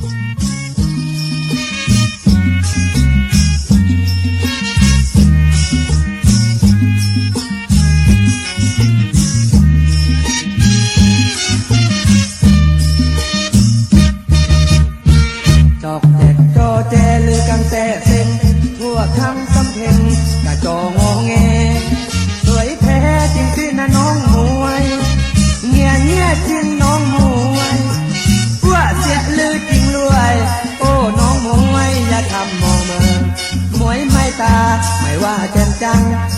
จอแจลือกังแต่เซ็งทั่วทั้งสำเพ็งกะโจงอแง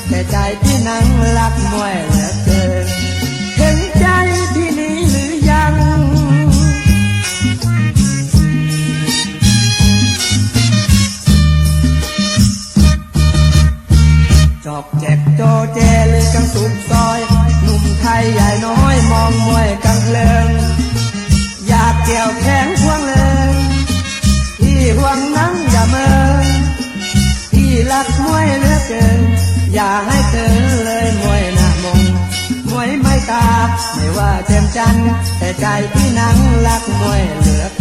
แต่ใจพี่นั้นรักมวยเหลือเกินเห็นใจพี่นี้หรือยัง จอกแจกโจเจลือกังสุดซอย หนุ่มไทยใหญ่น้อยมองมวยกังเลิงอยากเกี่ยวแขนควงเลยพี่หวงนั้ง ไม่ตาไม่ว่าเจ็มจันทร์แต่ใจพี่นังรักมวยเหลือ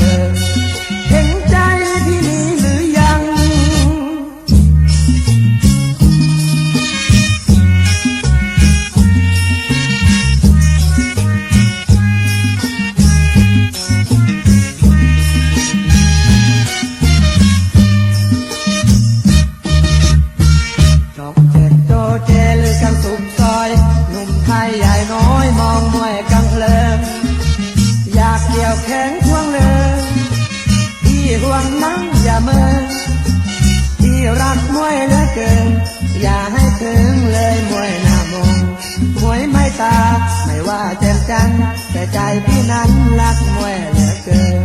น้อยมองมวยกังเพลิงอยากเกี่ยวแขนควงเลยพี่ห่วงนั่งอย่าเมินพี่รักมวยเหลือเกิน อย่าให้ถึงเลยมวยหน้ามงมวยไม่ตา ไม่ว่าเจ็บจังแต่ใจพี่นั้นรักมวยเหลือเกิน